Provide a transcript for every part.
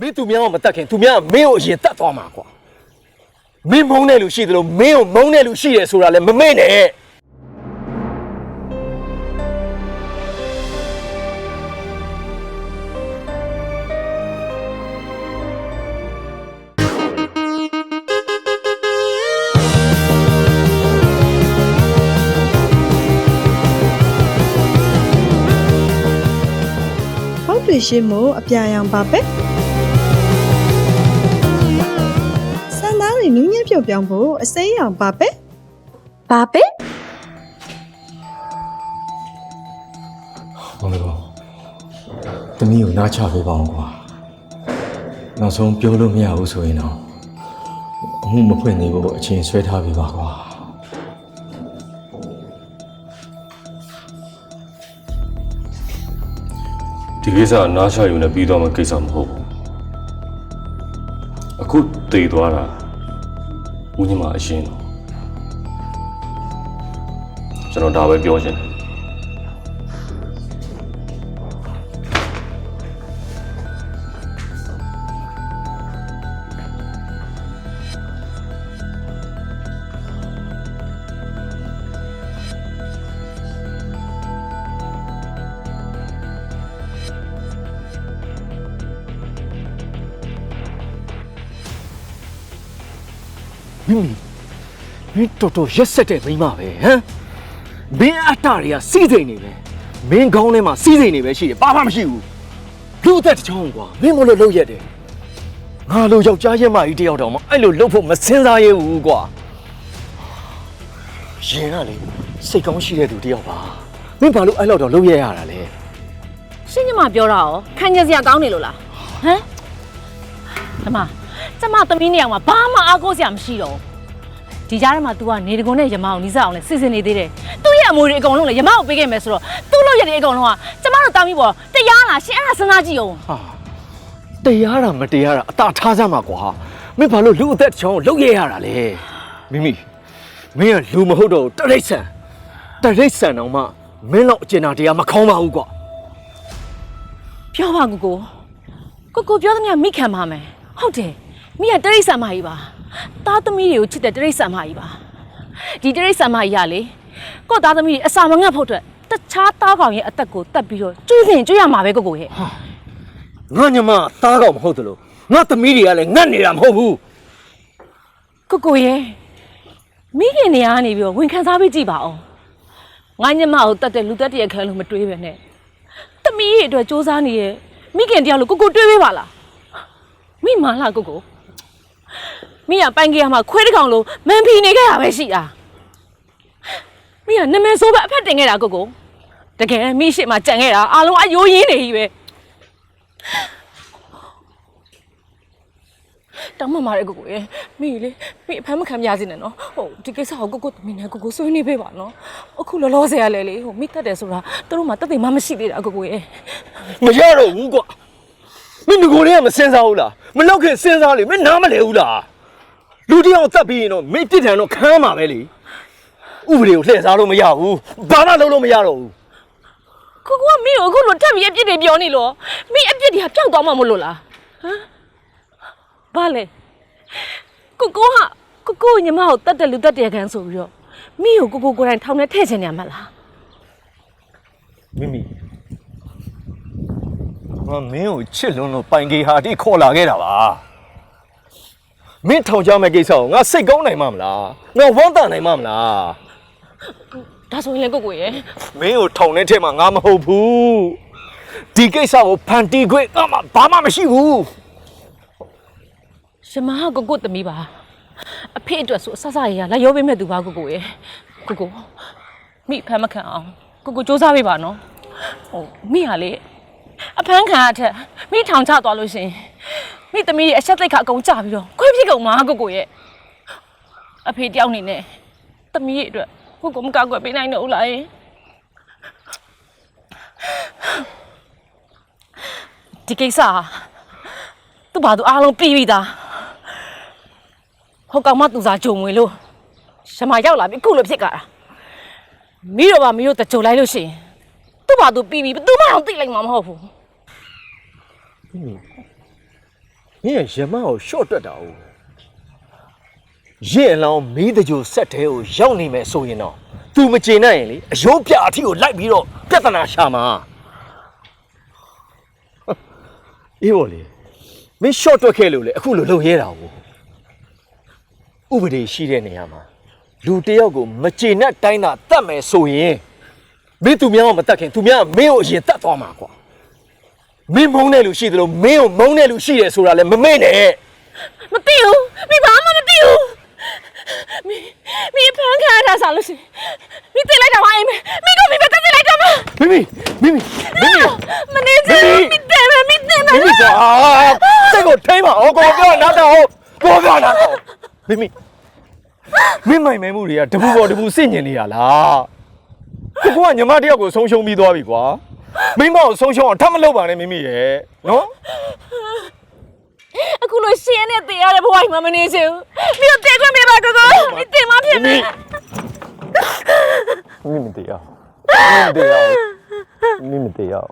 မင်းသူများကမတတ်ခင်သူများကမင်းကိုအရင်တတ်သွားမှာကွာမင်းမုန်းတဲ့လူရှိတယ်လို့မင်းကိုမုန်းတဲ့လူရှိတယ်ဆိုတာလည်းမမေ့နဲ့ဖောက်တွေရှင်းမို့အပြာရောင်ပါပဲ တ်ပြောင်းဖို့အစိမ်းရောင်ပါပဲဘာပဲဟောမေကောတမီးကိုနားချပေးပါအောင်ကွာနောက်ဆုံးပြောလို့မရဘူးဆိုရင်တော့အမှုမဖွင့်သေးဘူးအချိန်ဆွဲထားပြီးပါကွာဒီကိစ္စကနားချယူနေပြီးတော့မှကိစ္စမဟုတ်ဘူးအခုတည်သွားတာ ဦးညီမအရှင်တော့ကျွန်တော်ဒါပဲပြောချင်တယ် မိမိမင်းတော်တော်ရက်ဆက်တဲ့မိန်းမပဲဟမ်မင်းအတ္တတွေကစီးစိမ်နေပဲမင်းကောင်းထဲမှာစီးစိမ်နေပဲရှိတယ်ဘာမှမရှိဘူးလူအသက်တစ်ချောင်းကွာမင်းမလို့လှုပ်ရက်တယ်ငါလိုယောက်ျားရက်မကြီးတယောက်တော့မအဲ့လိုလှုပ်ဖို့မစင်စားရဘူးကွာရင်ကလေစိတ်ကောင်းရှိတဲ့သူတယောက်ပါမင်းဘာလို့အဲ့လောက်တော့လှုပ်ရက်ရတာလဲရှင်းညီမပြောတာရောခံကျင်စရာကောင်းနေလို့လားဟမ်ဓမ္မ ကျမသမီးနေအောင်မှာဘာမှအားကိုးစရာမရှိတော့ဘူးဒီကြားထဲမှာ तू ကနေတကုံနဲ့ရမအောင်နီးစပ်အောင်လဲစစ်စစ်နေသေးတယ်သူ့ရဲ့အမွေတွေအကုန်လုံးလဲရမအောင်ပေးခဲ့မယ်ဆိုတော့သူ့လို့ရတဲ့အကုန်လုံးကကျမတို့တောင်းပြီးပေါ်တရားလားရှင်းအဲ့ဒါစဉ်းစားကြည့်အောင်ဟာတရားတာမတရားတာအသာထားစမ်းပါကွာမင်းဘာလို့လူအသက်တစ်ချောင်းကိုလှုပ်ရက်ရတာလဲမိမိမင်းကလူမဟုတ်တော့ဘူးတရိတ်ဆန်တရိတ်ဆန်တော့မှမင်းတော့အကျဉ်းတရားမခေါင်းပါဘူးကွာပြောပါကိုကိုကိုကိုပြောသမျှမိခံပါမယ်ဟုတ်တယ် မိကတရိတ်ဆန်မကြီးပါသားသမီးတွေကိုချစ်တဲ့တရိတ်ဆန်မကြီးပါဒီတရိတ်ဆန်မကြီးရလေကို့သားသမီးတွေအစာမငတ်ဖို့အတွက်တခြားသားကောင်ရဲ့အသက်ကိုတတ်ပြီးတော့ကျွေးခင်ကျွေးရမှာပဲကိုကိုရဲ့ငါညမသားကောင်မဟုတ်သလိုငါသမီးတွေကလည်းငတ်နေတာမဟုတ်ဘူးကိုကိုရဲ့မိခင်နေရာကနေပြီးတော့ဝန်ခံစားပြီးကြည့်ပါအောင်ငါညမကိုတတ်တဲ့လူတက်တရက်ခဲလို့မတွေးပဲနဲ့သမီးရဲ့အတွက်စူးစမ်းနေရဲ့မိခင်တယောက်လို့ကိုကိုတွေးပေးပါလားမိမလားကိုကို မိကပိုင်ကြီးမှာခွဲတစ်ကောင်လို့မန်ဖီနေခဲ့တာပဲရှိတာမိကနမဲဆိုးပဲအဖက်တင်ခဲ့တာကိုကိုတကယ်မိရှိမှကြံခဲ့တာအားလုံးအယိုးရင်းနေကြီးပဲတောင်းမှမာရဲကိုကိုရဲ့မိလေမိအဖမ်းမခံပြစေနဲ့နော်ဟုတ်ဒီကိစ္စကိုကိုကိုသမီးနဲ့ကိုကိုဆွေးနွေးပေးပါနော်အခုလောလောဆယ်ရလဲလေဟိုမိတက်တယ်ဆိုတာသူတို့မှတက်တယ်မှမရှိသေးတာကိုကိုရဲ့မရတော့ဘူးကွာမင်းငကိုတွေကမစင်စားဘူးလားမလောက်ခင်စင်စားလေမင်းနားမလဲဘူးလား လူတစ်ယောက်တတ်ပြီးရင်တော့မင်းပြစ်ဒဏ်တော့ခံရမှာပဲလေဥပဒေကိုလှည့်စားလို့မရဘူးဘာမှလုပ်လို့မရတော့ဘူးကိုကိုကမိကိုအခုလိုတက်ပြီးအပြစ်တွေပြောနေလို့မိအပြစ်တွေကပျောက်သွားမှမလို့လားဟမ်ဘာလဲကိုကိုဟာကိုကိုညီမကိုတတ်တယ်လူတတ်တယ်ခံဆိုပြီးတော့မိကိုကိုကိုကိုယ်တိုင်ထောင်ထဲထည့်ချင်နေမှာလားမိမိငါမင်းကိုချစ်လွန်းလို့ပိုင်ကေဟာတိခေါ်လာခဲ့တာပါ မင်းထောင်ချမဲ့ကိစ္စကိုငါစိတ်ကောင်းနိုင်မှာမလားငါဝမ်းသာနိုင်မှာမလားဒါဆိုရင်လည်းကိုကိုရဲ့မင်းကိုထောင်ထဲထဲမှာငါမဟုတ်ဘူးဒီကိစ္စကိုဖန်တီးခွင့်ငါမှဘာမှမရှိဘူးရှမဟာကိုကိုသမီးပါအဖေအတွက်ဆိုအဆဆရရလာရောပေးမဲ့သူပါကိုကိုရဲ့ကိုကိုမိဖမ်းမခံအောင်ကိုကိုစူးစမ်းပေးပါနော်ဟိုမိဟာလေအဖမ်းခံရတဲ့မိထောင်ချသွားလို့ရှရင် မိသမီးရဲ့အဆက်သိက္ခာအကုန်ကြပြီးတော့ခွေးဖြစ်ကုန်မှာကိုကိုရဲ့အဖေတယောက်နေနဲ့သမီးရဲ့အတွက်ကိုကိုမကောက်ွယ်ပေးနိုင်တော့ဘူးလားယင်ဒီကိစ္စဟာသူ့ဘာသူအားလုံးပြီးပြီသားဟိုကောင်မသူစားဂျုံဝင်လို့ရှမရောက်လာပြီအခုလိုဖြစ်ကြတာမိတော့ပါမိတို့တကြုံလိုက်လို့ရှိရင်သူ့ဘာသူပြီးပြီဘယ်သူမှတော့သိလိုက်မှာမဟုတ်ဘူး မင်းရမကိုရှော့တွက်တာ哦ရင်အလောင်းမီးတကြိုဆက်တဲကိုရောက်နေမယ်ဆိုရင်တော့ तू မကျေနပ်ရင်လေအယုံပြအထီကိုလိုက်ပြီးတော့ပြဿနာရှာမှာအေးဘောလေမင်း short တွက်ခဲ့လို့လေအခုလိုလုံရဲတာ哦ဥပဒေရှိတဲ့နေရာမှာလူတစ်ယောက်ကိုမကျေနပ်တိုင်းသာတတ်မယ်ဆိုရင်မင်းသူများကမတတ်ခင်သူများကမင်းကိုအရင်တတ်သွားမှာကွာ မင်းမုန်းတဲ့လူရှိသလိုမင်းကိုမုန်းတဲ့လူရှိတယ်ဆိုတာလည်းမမေ့နဲ့မသိဘူးမိဘာမှမသိဘူးမိမိဖန်ခါတာစားလို့ရှိရင်မိသိလိုက်တာပါအိမ်မဲမိကမိပဲတက်သိလိုက်တာမမိမိမိမိမိမိမနေချင်ဘူးမိတယ်မယ်မိတယ်မယ်မိမိကွာစိတ်ကိုထိမ့်ပါအောင်ကိုပြောနားတော့ကိုပြောနားတော့မိမိမိမိုင်မဲမှုတွေကတပူပေါ်တပူစစ်ညင်နေရလားကိုကညီမတယောက်ကိုဆုံးရှုံးပြီးသွားပြီကွာ မိမကိုဆုံးရှုံးအောင်ထပ်မလုပ်ပါနဲ့မိမိရဲ့နော်အခုလိုရှင်းနဲ့တည်ရတဲ့ဘဝကြီးမှာမနေချင်ဘူးမိတို့တည်ခွင့်ပြပါကိုကိုမိတင်မဖြစ်မယ်မိမတရားမိမတရားမိမတရား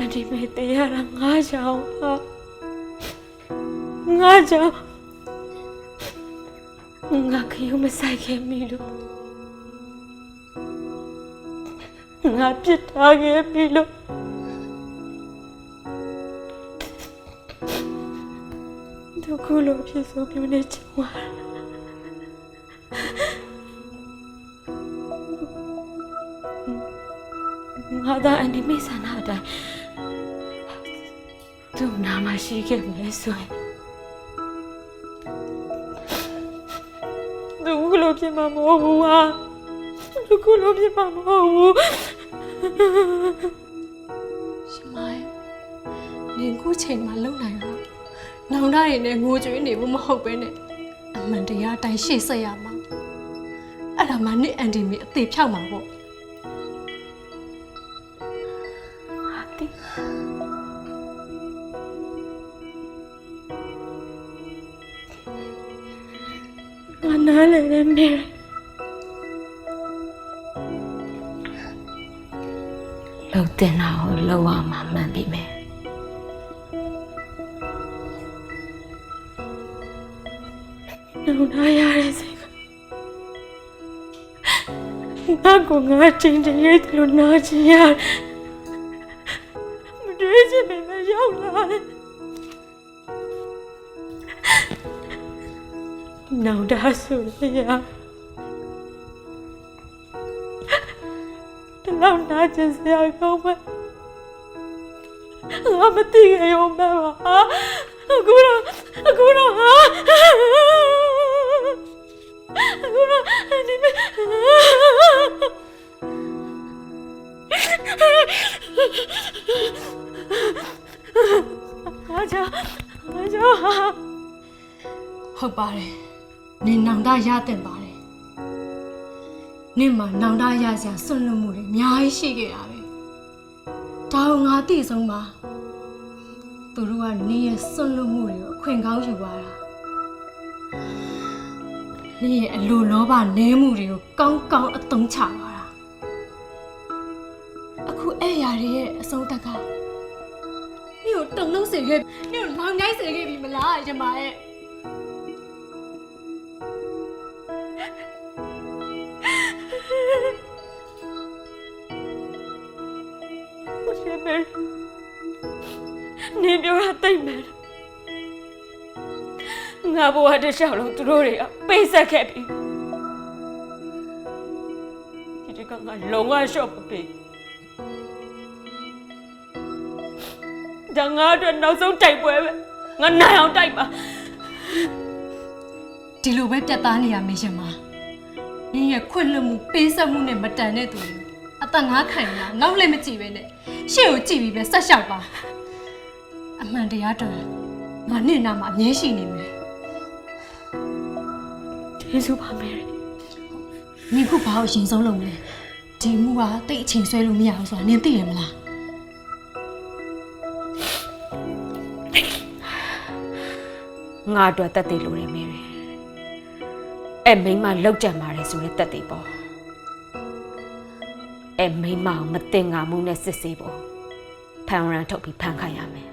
အဒီမေတည်ရတာငါကြောင့်ဟာငါကြောင့်ငါခရုမဆိုင်ခဲ့မိလို့ငါပြစ်ထားခဲ့ပြီလို့ဒုက္ခလို့ဖြစ်ဆိုပြနေချင်ဝါငါသာအန်ဒီမေဆန္ဒအတိုင်း သူ့နာမရှိခဲ့မယ်ဆိုရင်ဒုက္ခလို့ဖြစ်မှာမဟုတ်ဘူးဟာဒုက္ခလို့ဖြစ်မှာမဟုတ်ဘူးရှင်မရဲ့နင်ခုချိန်မှာလုံနိုင်တော့နောင်တရည်နဲ့ငိုကြွေးနေဖို့မဟုတ်ပဲနဲ့အမှန်တရားအတိုင်းရှေ့ဆက်ရမှာအဲ့ဒါမှနင့်အန်တီမီအသေးဖြောက်မှာပေါ့ဟာတိ နားလည်နေနေလောက်တင်တာကိုလောက်အောင်မှမှန်ပြီမယ်လုံနာရတဲ့စိတ်ကငါကငါချင်းတည်းရဲ့လို့နာချင်ရတယ် တဆိုရရတလောက်နာချင်စရာကောင်းပဲ။ငါမသိရရောမပါ။အခုတော့အခုတော့ဟာအခုတော့ဒီမအားကြောင့်အားကြောင့်ဟာဟုတ်ပါတယ် နင်နောင်တရတင်ပါတယ်နင့်မှာနောင်တရစရာဆွန့်လွတ်မှုတွေအများကြီးရှိခဲ့တာပဲဒါကိုငါသိဆုံးပါသူတို့ကနင့်ရဲ့ဆွန့်လွတ်မှုတွေကိုအခွင့်ကောင်းယူပါတာနင့်ရဲ့အလိုလောဘနဲမှုတွေကိုကောင်းကောင်းအသုံးချပါတာအခုအဲ့ရတွေရဲ့အဆုံးသက်ကနင့်ကိုတုံလုံးစေခဲ့နင့်ကိုလောင်ငိုင်းစေခဲ့ပြီမလားရမရဲ့ ကိုရှင်မဲနေပြောတာတိတ်မယ်ငါဘဝတစ်လျှောက်လုံးသူတို့တွေကပိတ်ဆက်ခဲ့ပြီဒီတကငါလုံးဝရှော့ပပေးဒါငါအတွက်နောက်ဆုံးတိုက်ပွဲပဲငါနိုင်အောင်တိုက်ပါဒီလိုပဲပြတ်သားနေရမေရှင်မနင်းရဲ့ခွင့်လွှတ်မှုပေးဆက်မှုနဲ့မတန်တဲ့သူတွေအသက်ငါခံရနောက်လည်းမကြည့်ပဲနဲ့ ရှေ့ကိုကြည့်ပြီးပဲဆက်လျှောက်ပါအမှန်တရားတော်ငါနဲ့နာမှာအမြဲရှိနေမယ်ကျေးဇူးပါမယ်နင်ခုဘာလို့အရင်ဆုံးလုပ်မလဲဒီမှုကတိတ်အချိန်ဆွဲလို့မရဘူးဆိုတာနင်သိရမလားငါအတွက်တက်သေးလို့ရမေရီအဲ့မိန်းမလောက်ကြံပါတယ်ဆိုတဲ့တက်သေးပေါ့ အဲ့မိန်းမကိုမတင်ငါမှုနဲ့စစ်ဆေးဖို့ဖန်ရန်ထုတ်ပြီးဖန်ခိုင်းရမယ်